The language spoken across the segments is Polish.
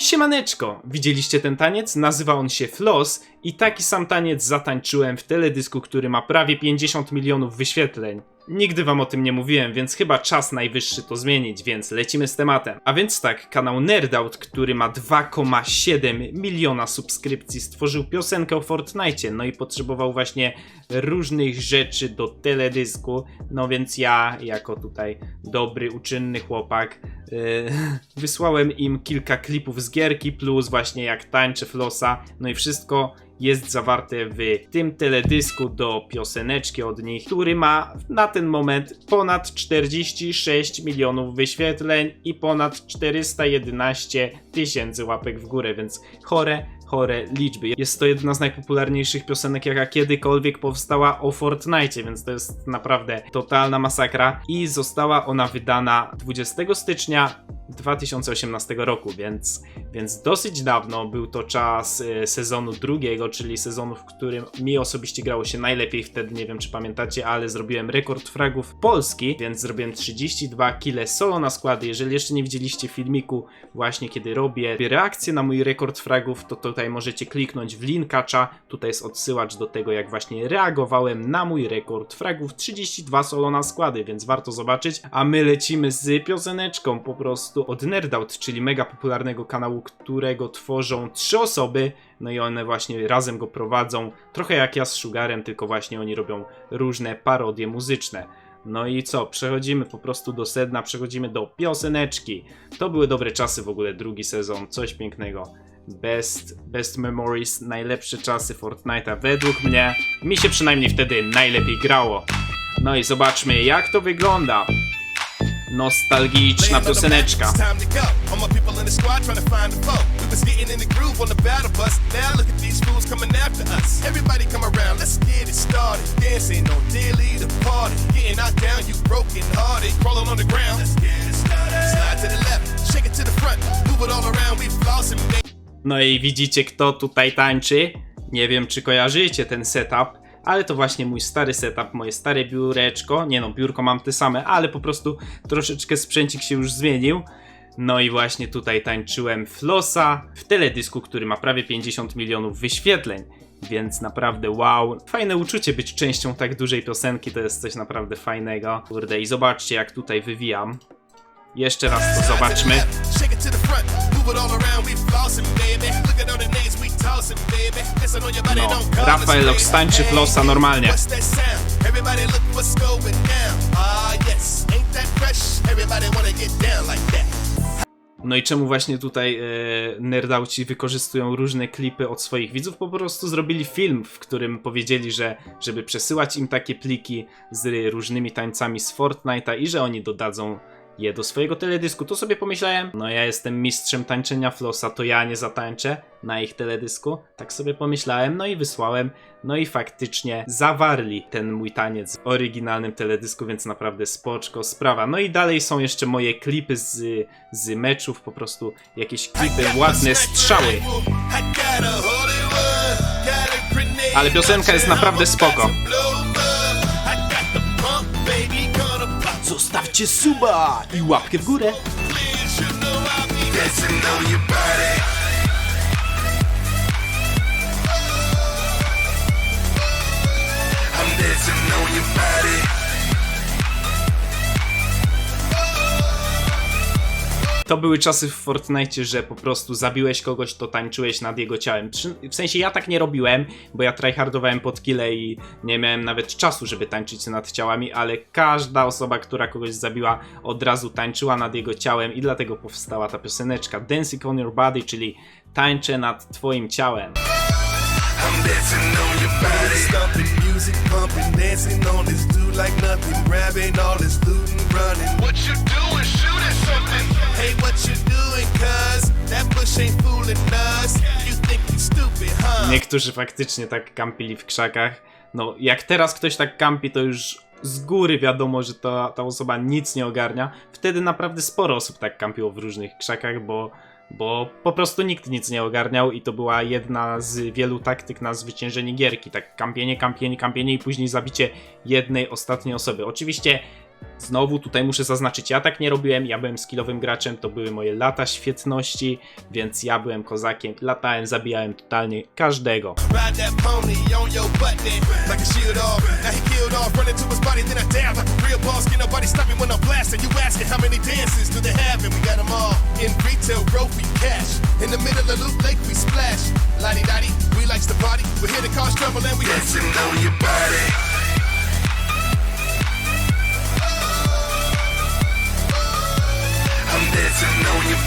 Siemaneczko! Widzieliście ten taniec? Nazywa on się Floss i taki sam taniec zatańczyłem w teledysku, który ma prawie 50 milionów wyświetleń. Nigdy wam o tym nie mówiłem, więc chyba czas najwyższy to zmienić, więc lecimy z tematem. A więc tak, kanał Nerdout, który ma 2,7 miliona subskrypcji, stworzył piosenkę o Fortnite, no i potrzebował właśnie różnych rzeczy do teledysku, no więc ja, jako tutaj dobry, uczynny chłopak, yy, wysłałem im kilka klipów z gierki, plus właśnie jak tańczę flosa, no i wszystko jest zawarte w tym teledysku do pioseneczki od nich, który ma na ten moment ponad 46 milionów wyświetleń i ponad 411 tysięcy łapek w górę, więc chore, chore liczby. Jest to jedna z najpopularniejszych piosenek, jaka kiedykolwiek powstała o Fortnite, więc to jest naprawdę totalna masakra i została ona wydana 20 stycznia 2018 roku, więc, więc dosyć dawno był to czas e, sezonu drugiego, czyli sezonu, w którym mi osobiście grało się najlepiej wtedy, nie wiem czy pamiętacie, ale zrobiłem rekord fragów Polski, więc zrobiłem 32 kile solo na składy. Jeżeli jeszcze nie widzieliście filmiku właśnie kiedy robię reakcję na mój rekord fragów, to tutaj możecie kliknąć w linkacza, tutaj jest odsyłacz do tego jak właśnie reagowałem na mój rekord fragów. 32 solo na składy, więc warto zobaczyć, a my lecimy z pioseneczką po prostu od Nerdout, czyli mega popularnego kanału, którego tworzą trzy osoby, no i one właśnie razem go prowadzą, trochę jak ja z Sugarem, tylko właśnie oni robią różne parodie muzyczne. No i co, przechodzimy po prostu do sedna, przechodzimy do pioseneczki. To były dobre czasy w ogóle, drugi sezon, coś pięknego. Best, best memories, najlepsze czasy Fortnite'a według mnie. Mi się przynajmniej wtedy najlepiej grało. No i zobaczmy jak to wygląda. Nostalgiczna pioseneczka. Make No i widzicie kto tutaj tańczy? Nie wiem czy kojarzycie ten setup, ale to właśnie mój stary setup, moje stare biureczko. Nie no, biurko mam te same, ale po prostu troszeczkę sprzęcik się już zmienił. No i właśnie tutaj tańczyłem Flossa w teledysku, który ma prawie 50 milionów wyświetleń. Więc naprawdę wow, fajne uczucie być częścią tak dużej piosenki, to jest coś naprawdę fajnego. Kurde i zobaczcie jak tutaj wywijam. Jeszcze raz to zobaczmy. No, Rafael. Okstańczy flossa normalnie. Ah. No i czemu właśnie tutaj e, nerdauci wykorzystują różne klipy od swoich widzów? Po prostu zrobili film, w którym powiedzieli, że żeby przesyłać im takie pliki z różnymi tańcami z Fortnite'a i że oni dodadzą je do swojego teledysku. To sobie pomyślałem, no ja jestem mistrzem tańczenia flossa, to ja nie zatańczę na ich teledysku. Tak sobie pomyślałem, no i wysłałem. No i faktycznie zawarli ten mój taniec w oryginalnym teledysku, więc naprawdę spoczko sprawa. No i dalej są jeszcze moje klipy z, z meczów, po prostu jakieś klipy, ładne strzały. Ale piosenka jest naprawdę spoko. Zostawcie suba i łapkę w górę. To były czasy w Fortnite, że po prostu zabiłeś kogoś, to tańczyłeś nad jego ciałem. W sensie ja tak nie robiłem, bo ja tryhardowałem pod kile i nie miałem nawet czasu, żeby tańczyć nad ciałami, ale każda osoba, która kogoś zabiła, od razu tańczyła nad jego ciałem i dlatego powstała ta pioseneczka Dancing on Your Body, czyli tańczę nad twoim ciałem. Stumping, music pumping, dancing on this dude like nothing, grabbing all this loot and running. What you doing? Something? Hey, what you doing? Cuz that bush ain't fooling us. You think stupid, huh? Niektórzy faktycznie tak kampili w krzakach. No, jak teraz ktoś tak kampi, to już z góry wiadomo, że ta, ta osoba nic nie ogarnia. Wtedy naprawdę sporo osób tak kampiło w różnych krzakach, bo, bo po prostu nikt nic nie ogarniał i to była jedna z wielu taktyk na zwyciężenie gierki. Tak kampienie, kampienie, kampienie i później zabicie jednej ostatniej osoby. Oczywiście Znowu tutaj muszę zaznaczyć, ja tak nie robiłem, ja byłem skillowym graczem, to były moje lata świetności, więc ja byłem kozakiem, latałem, zabijałem totalnie każdego. To your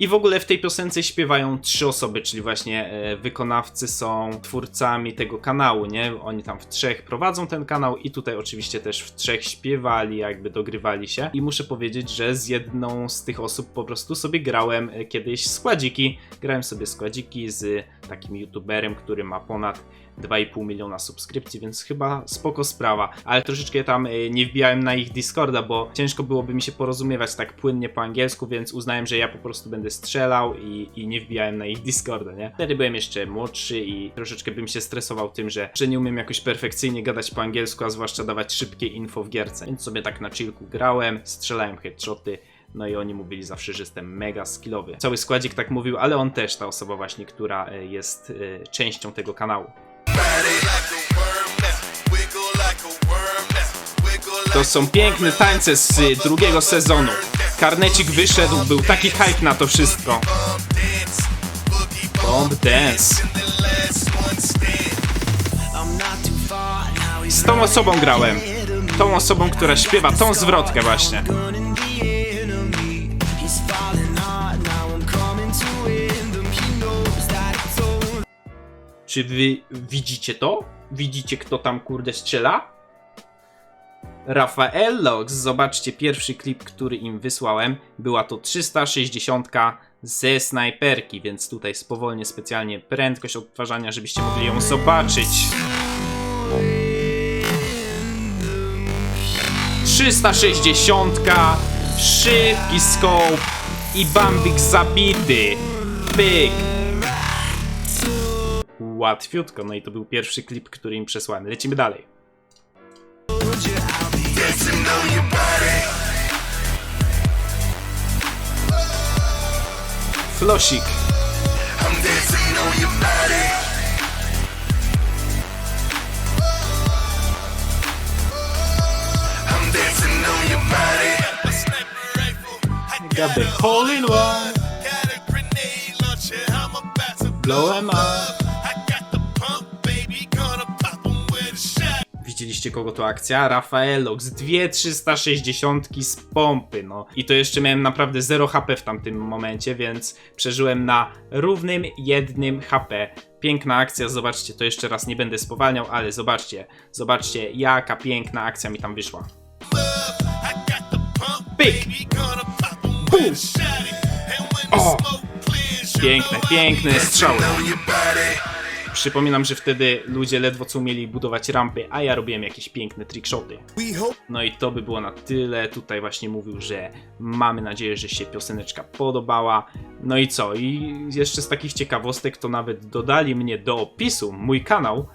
I w ogóle w tej piosence śpiewają trzy osoby, czyli właśnie e, wykonawcy są twórcami tego kanału, nie? Oni tam w trzech prowadzą ten kanał i tutaj oczywiście też w trzech śpiewali, jakby dogrywali się. I muszę powiedzieć, że z jedną z tych osób po prostu sobie grałem e, kiedyś składziki. Grałem sobie składziki z takim youtuberem, który ma ponad 2,5 miliona subskrypcji, więc chyba spoko sprawa. Ale troszeczkę tam e, nie wbijałem na ich Discorda, bo ciężko byłoby mi się porozumiewać tak płynnie po angielsku, więc uznałem, że ja po prostu będę strzelał i, i nie wbijałem na ich Discorda, nie? Wtedy byłem jeszcze młodszy i troszeczkę bym się stresował tym, że, że nie umiem jakoś perfekcyjnie gadać po angielsku, a zwłaszcza dawać szybkie info w gierce. Więc sobie tak na chillku grałem, strzelałem headshoty, no i oni mówili zawsze, że jestem mega skillowy. Cały składzik tak mówił, ale on też, ta osoba właśnie, która e, jest e, częścią tego kanału. To są piękne tańce z drugiego sezonu. Karnecik wyszedł, był taki hype na to wszystko. Bomb Dance. Z tą osobą grałem. Tą osobą, która śpiewa tą zwrotkę właśnie. Czy wy widzicie to? Widzicie kto tam kurde strzela? Rafael Lox, zobaczcie pierwszy klip, który im wysłałem. Była to 360 ze snajperki, więc tutaj spowolnię specjalnie prędkość odtwarzania, żebyście mogli ją zobaczyć. 360, szybki scope i Bambik zabity. Pyk. Łatwiutko, no i to był pierwszy klip, który im przesłałem. Lecimy dalej. Dancing on your body. Flosik. I'm dancing on your body. I'm dancing on your body. A. Got the hole in one. Got a grenade launcher. I'm about to Blow 'em up. Widzieliście kogo to akcja? Rafaelox, dwie 360 z pompy, no. I to jeszcze miałem naprawdę 0 HP w tamtym momencie, więc przeżyłem na równym jednym HP. Piękna akcja, zobaczcie, to jeszcze raz nie będę spowalniał, ale zobaczcie, zobaczcie jaka piękna akcja mi tam wyszła. Pyk. O. Piękne, piękne strzały. Przypominam, że wtedy ludzie ledwo co umieli budować rampy, a ja robiłem jakieś piękne trickshoty. No i to by było na tyle. Tutaj właśnie mówił, że mamy nadzieję, że się pioseneczka podobała. No i co? I jeszcze z takich ciekawostek to nawet dodali mnie do opisu mój kanał,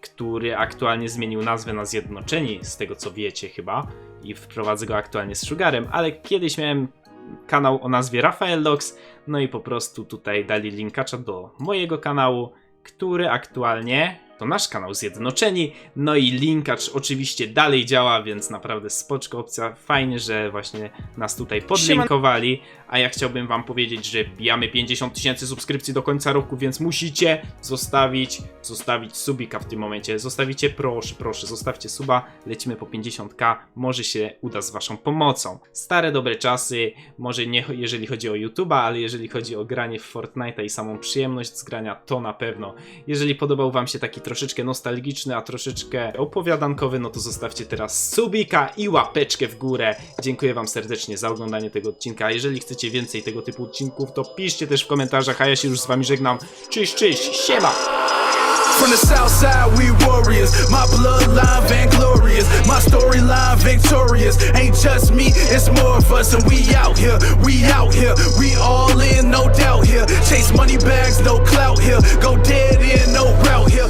który aktualnie zmienił nazwę na Zjednoczeni, z tego co wiecie chyba. I wprowadzę go aktualnie z Sugarem, ale kiedyś miałem kanał o nazwie Rafael Lox, no i po prostu tutaj dali linkacza do mojego kanału, który aktualnie to nasz kanał Zjednoczeni. No i linkacz oczywiście dalej działa, więc naprawdę spoczko opcja. Fajnie, że właśnie nas tutaj podlinkowali. A ja chciałbym wam powiedzieć, że bijamy 50 tysięcy subskrypcji do końca roku, więc musicie zostawić, zostawić subika w tym momencie. Zostawicie, proszę, proszę, zostawcie suba. Lecimy po 50k, może się uda z waszą pomocą. Stare dobre czasy, może nie jeżeli chodzi o YouTube'a, ale jeżeli chodzi o granie w Fortnite'a i samą przyjemność z grania, to na pewno. Jeżeli podobał wam się taki troszeczkę nostalgiczny, a troszeczkę opowiadankowy, no to zostawcie teraz subika i łapeczkę w górę. Dziękuję wam serdecznie za oglądanie tego odcinka. Jeżeli chcecie więcej tego typu odcinków, to piszcie też w komentarzach, a ja się już z wami żegnam. Cześć, cześć, siema! From the south side, we warriors. My bloodline vainglorious. My storyline victorious. Ain't just me, it's more of us. And we out here, we out here. We all in, no doubt here. Chase money bags, no clout here. Go dead in, no route here.